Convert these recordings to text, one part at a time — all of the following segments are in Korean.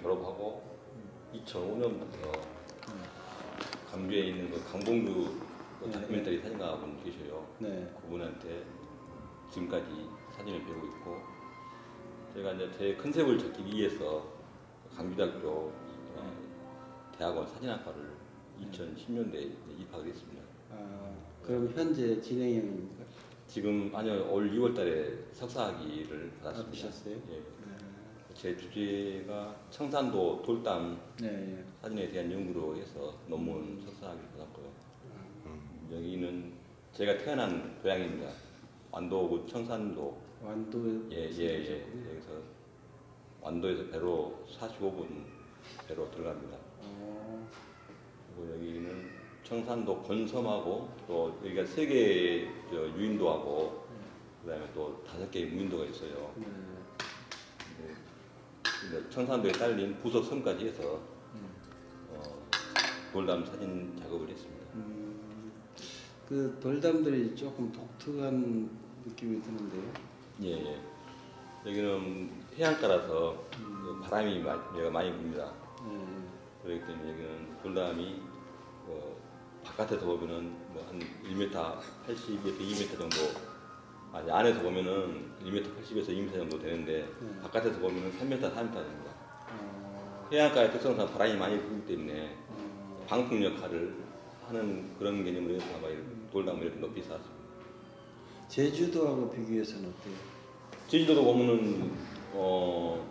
졸업하고 2005년부터 강주에 있는 그 강봉주 그 네, 다큐멘터리 사진가분 계셔요. 네. 그분한테 지금까지 사진을 배우고 있고 제가 이제 제 컨셉을 잡기 위해서 강주대학교 어, 대학원 사진학과를 2010년대에 입학을 했습니다. 아, 그럼 현재 진행형입니까? 지금 아니요 올 2월달에 석사학위를 받았습니다. 받으셨어요? 예. 제 주제가 청산도 돌담 네. 네. 사진에 대한 연구로 해서 논문 석사학위를 받았고요. 여기는 제가 태어난 고향입니다. 완도구 청산도 완도 예예 예 여기서 완도에서 배로 45분 배로 들어갑니다. 어, 그리고 여기는 청산도 권섬하고 또 여기가 세 개의 저 유인도하고 그다음에 또 다섯 개의 무인도가 있어요. 네. 네. 근데 청산도에 딸린 부석 섬까지 해서 음. 어, 돌담 사진 작업을 했습니다. 음, 그 돌담들이 조금 독특한 느낌이 드는데요. 예, 예. 여기는 해안가라서 그 바람이 많이, 많이 붑니다. 네. 그렇기 때문에 여기는 돌담이 어, 바깥에서 보면은 뭐 한 1m 80에서 2m 정도 아니 안에서 보면은 1m 80에서 2m 정도 되는데 네. 바깥에서 보면은 3m 4m 됩니다. 어, 해안가의 특성상 바람이 많이 불기 때문에 어, 방풍 역할을 하는 그런 개념으로 해서 아마 이렇게 돌담을 이렇게 높이 쌓았습니다. 제주도하고 비교해서는 어때요? 제주도도 보면은 어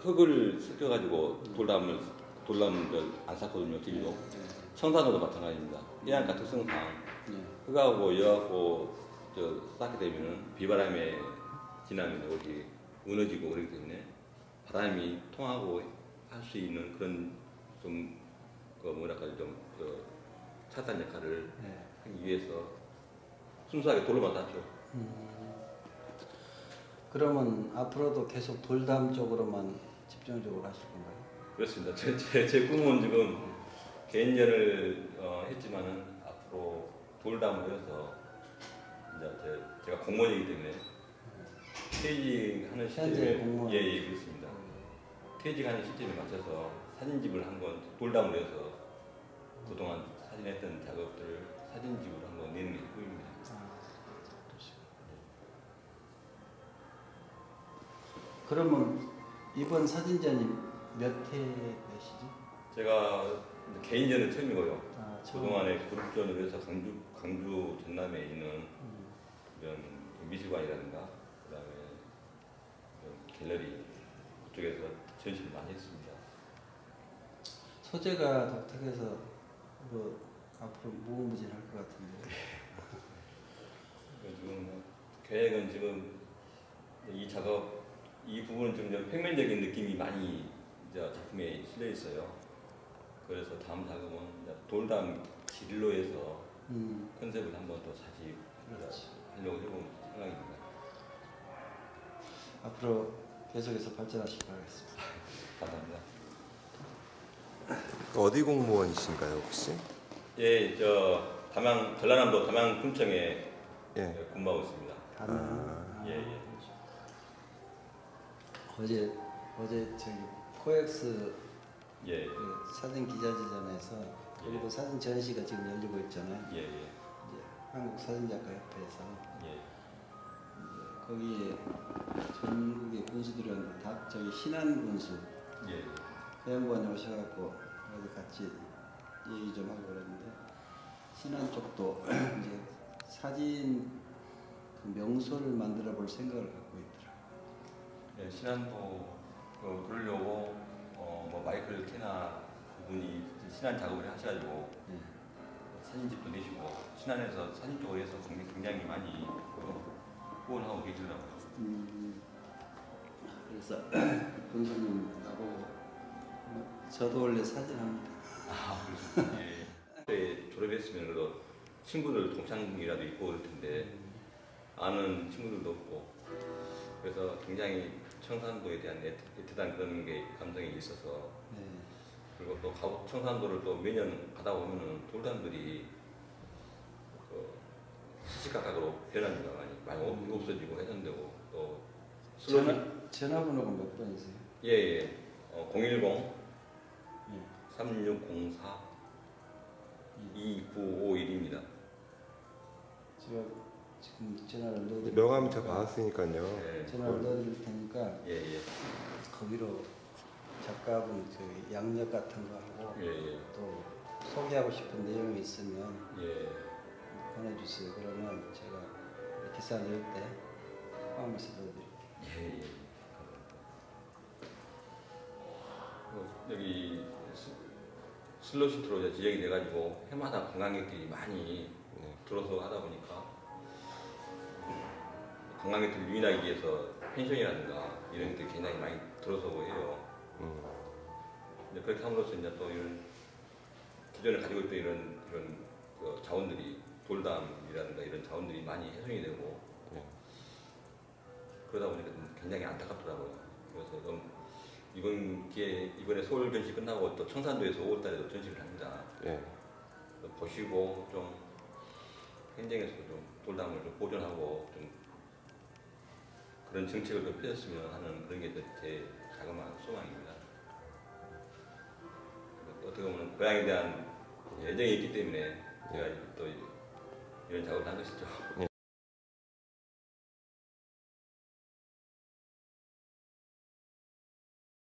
흙을 섞여가지고 돌담을 돌담을 안 쌓거든요. 제주도. 네. 청산도도 마찬가지입니다. 해안가 특성상 네. 흙하고 여하고 저 쌓게 되면은 비바람에 지나면 여기 무너지고 그렇기 때문에 바람이 통하고 할 수 있는 그런 좀 그 뭐랄까 좀그 차단 역할을 네. 하기 위해서 순수하게 돌로만 땄죠. 음, 그러면 앞으로도 계속 돌담 쪽으로만 집중적으로 하실 건가요? 그렇습니다. 제, 제, 제 꿈은 지금 개인전을 어, 했지만은 앞으로 돌담을 해서 이제 제, 제 가 공무원이기 때문에 퇴직하는 시점에 공무원. 예, 예, 그렇습니다. 퇴직하는 시점에 맞춰서 사진집을 한번 돌담을 해서 그동안 사진했던 작업들을 사진집으로 한번 내는 게 꿈입니다. 아, 그러면 이번 사진전이 몇 회시죠? 제가 개인전은 처음이고요. 아. 그동안에 그룹전을 해서 강주, 강주 전남에 있는 음, 미술관이라든가 그다음에 갤러리 그쪽에서 전시를 많이 했습니다. 소재가 독특해서 뭐 앞으로 무궁무진할 것 같은데. 그래서 지금 뭐 계획은 지금 이 작업 이 부분은 좀 평면적인 느낌이 많이 이제 작품에 실려 있어요. 그래서 다음 작업은 돌담 진로 해서 음, 컨셉을 한번 더 다시 그렇지. 하려고 해본 생각입니다. 앞으로 계속해서 발전하시기 바라겠습니다. 감사합니다. 어디 공무원이신가요 혹시? 예, 저 담양 전라남도 담양 군청에 예. 근무하고 있습니다. 아, 예, 예. 어제 어제 저기 코엑스 예, 그 사진 기자재전에서 그리고 예. 사진 전시가 지금 열리고 있잖아요. 예, 예, 한국 사진작가 협회에서 예. 거기에 전국의 군수들은 다 저기 신안 군수 예, 그 양반이 오셔갖고 어디 같이 얘기 좀 하고 그랬는데 신안 쪽도 이제 사진 그 명소를 만들어 볼 생각을 갖고 있더라고요. 예, 신안도 그 그러려고 어, 뭐 마이클 케나 그분이 신안 작업을 하셔가지고 예. 사진집도 내시고 신안에서 사진 쪽으로 해서 굉장히- 많이 후원하고 계시더라고요. 음, 그래서 군수님 나보고 저도 원래 사진합니다. 아, 그렇습니다. 예. 때 졸업했으면 그래도 친구들 동창이라도 있고 그럴 텐데 아는 친구들도 없고 그래서 굉장히 청산도에 대한 애틋- 애틋한 그런 게 감정이 있어서 네. 그리고 또 가- 청산도를 또 매년 가다 보면은 돌담들이 그 시시각각으로 변하니까 많이 많이 없- 없어지고 훼손되고 또 슬로우 전화 전화 번호가 몇 번이세요? 예 예. 어, 010 예. 3604 2951입니다. 제가 지금 전화를 넣어드릴 명함 저 받았으니까요. 예. 전화를 넣어드릴 테니까 예, 예. 거기로 작가분 그 양력 같은 거 하고 예, 예. 또 소개하고 싶은 내용이 있으면 예. 보내주세요. 그러면 제가 기사 낼 때 포함해서 넣어드릴게요. 예, 예. 어, 여기 스- 슬로시트로 지정이 돼가지고 해마다 관광객들이 많이 네. 들어서 하다 보니까 관광객들 유인하기 위해서 펜션이라든가 이런 것들이 굉장히 많이 들어서 해요. 음, 이제 그렇게 함으로써 이제 또 이런 기존에 가지고 있던 이런 이런 그 자원들이 돌담이라든가 이런 자원들이 많이 훼손이 되고 네. 그러다 보니까 좀 굉장히 안타깝더라고요. 그래서 좀 이번 기회 이번에 서울 전시 끝나고 또 청산도에서 5월달에도 전시를 합니다. 예. 그래서 보시고 좀 행정에서 좀 돌담을 좀 보존하고 좀 그런 정책을 좀 펴줬으면 하는 그런 게 제 자그마한 소망입니다. 고향에 대한 애정이 있기 때문에 제가 또 이런 작업을 한 것이죠. 예.